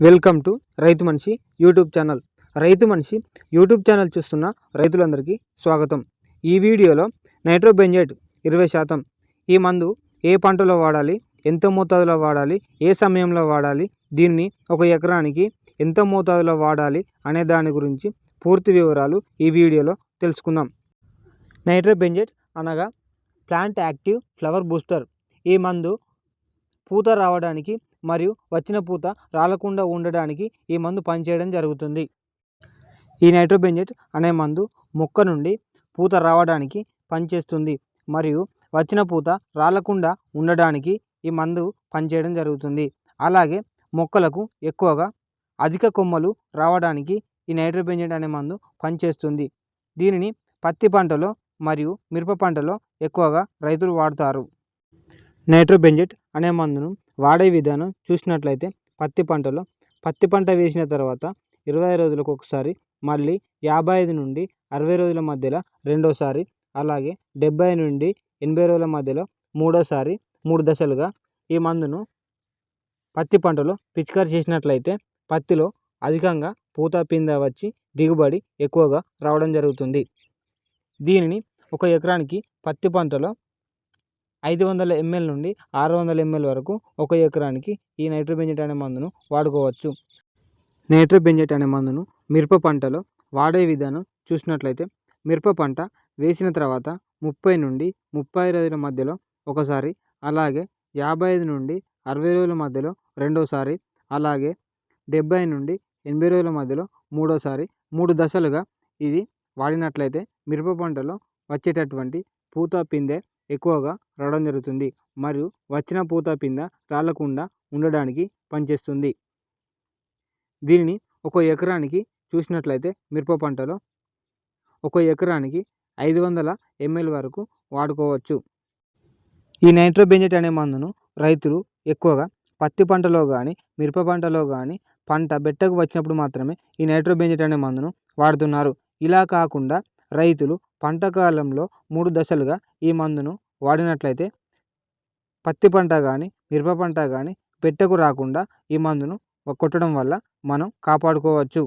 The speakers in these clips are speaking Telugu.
వెల్కమ్ టు రైతు మనిషి యూట్యూబ్ ఛానల్. రైతు మనిషి యూట్యూబ్ ఛానల్ చూస్తున్న రైతులందరికీ స్వాగతం. ఈ వీడియోలో నైట్రోబెంజైట్ ఇరవై శాతం. ఈ మందు ఏ పంటలో వాడాలి? ఎంత మోతాదులో వాడాలి? ఏ సమయంలో వాడాలి? దీన్ని ఒక ఎకరానికి ఎంత మోతాదులో వాడాలి? అనే దాని గురించి పూర్తి వివరాలు ఈ వీడియోలో తెలుసుకుందాం. నైట్రోబెంజైట్ అనగా ప్లాంట్ యాక్టివ్ ఫ్లవర్ బూస్టర్. ఈ మందు పూత రావడానికి మరియు వచ్చిన పూత రాలకుండా ఉండడానికి ఈ మందు పనిచేయడం జరుగుతుంది. ఈ నైట్రోబెంజెట్ అనే మందు మొక్క నుండి పూత రావడానికి పనిచేస్తుంది మరియు వచ్చిన పూత రాలకుండా ఉండడానికి ఈ మందు పనిచేయడం జరుగుతుంది. అలాగే మొక్కలకు ఎక్కువగా అధిక కొమ్మలు రావడానికి ఈ నైట్రోబెంజెట్ అనే మందు పనిచేస్తుంది. దీనిని పత్తి పంటలో మరియు మిరప పంటలో ఎక్కువగా రైతులు వాడతారు. నైట్రోబెంజెట్ అనే మందును వాడే విధానం చూసినట్లయితే పత్తి పంటలో పత్తి పంట వేసిన తర్వాత ఇరవై రోజులకు ఒకసారి మళ్ళీ యాభై ఐదు నుండి అరవై రోజుల మధ్యలో రెండోసారి అలాగే డెబ్బై నుండి ఎనభై రోజుల మధ్యలో మూడోసారి మూడు దశలుగా ఈ మందును పత్తి పంటలో పిచికారి చేసినట్లయితే పత్తిలో అధికంగా పూత పింద వచ్చి దిగుబడి ఎక్కువగా రావడం జరుగుతుంది. దీనిని ఒక ఎకరానికి పత్తి పంటలో ఐదు వందల ఎంఎల్ నుండి ఆరు వందల ఎంఎల్ వరకు ఒక ఎకరానికి ఈ నైట్రోబెంజెట్ అనే మందును వాడుకోవచ్చు. నైట్రోబెంజెట్ అనే మందును మిరప పంటలో వాడే విధానం చూసినట్లయితే మిరప పంట వేసిన తర్వాత ముప్పై నుండి ముప్పై రోజుల మధ్యలో ఒకసారి అలాగే యాభై ఐదు నుండి అరవై రోజుల మధ్యలో రెండోసారి అలాగే డెబ్బై నుండి ఎనభై రోజుల మధ్యలో మూడోసారి మూడు దశలుగా ఇది వాడినట్లయితే మిరప పంటలో వచ్చేటటువంటి పూత పిందె ఎక్కువగా రావడం జరుగుతుంది. మరియు వచ్చిన పూత పింద రాలకుండా ఉండడానికి పనిచేస్తుంది. దీనిని ఒక ఎకరానికి చూసినట్లయితే మిరప పంటలో ఒక ఎకరానికి ఐదు వందల ఎంఎల్ వరకు వాడుకోవచ్చు. ఈ నైట్రోబెంజెట్ అనే మందును రైతులు ఎక్కువగా పత్తి పంటలో కానీ మిరప పంటలో కానీ పంట బెట్టకు వచ్చినప్పుడు మాత్రమే ఈ నైట్రోబెంజెట్ అనే మందును వాడుతున్నారు. ఇలా కాకుండా రైతులు పంట కాలంలో మూడు దశలుగా ఈ మందును వాడినట్లయితే పత్తి పంట కానీ మిరప పంట కానీ పెట్టకు రాకుండా ఈ మందును కొట్టడం వల్ల మనం కాపాడుకోవచ్చు.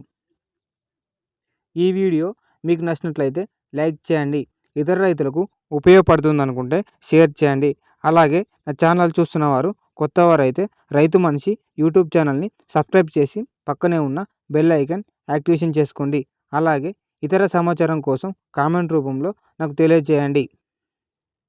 ఈ వీడియో మీకు నచ్చినట్లయితే లైక్ చేయండి. ఇతర రైతులకు ఉపయోగపడుతుంది అనుకుంటే షేర్ చేయండి. అలాగే నా ఛానల్ చూస్తున్న వారు కొత్తవారైతే రైతు మనిషి యూట్యూబ్ ఛానల్ని సబ్స్క్రైబ్ చేసి పక్కనే ఉన్న బెల్ ఐకన్ యాక్టివేషన్ చేసుకోండి. అలాగే ఇతర సమాచారం కోసం కామెంట్ రూపంలో నాకు తెలియజేయండి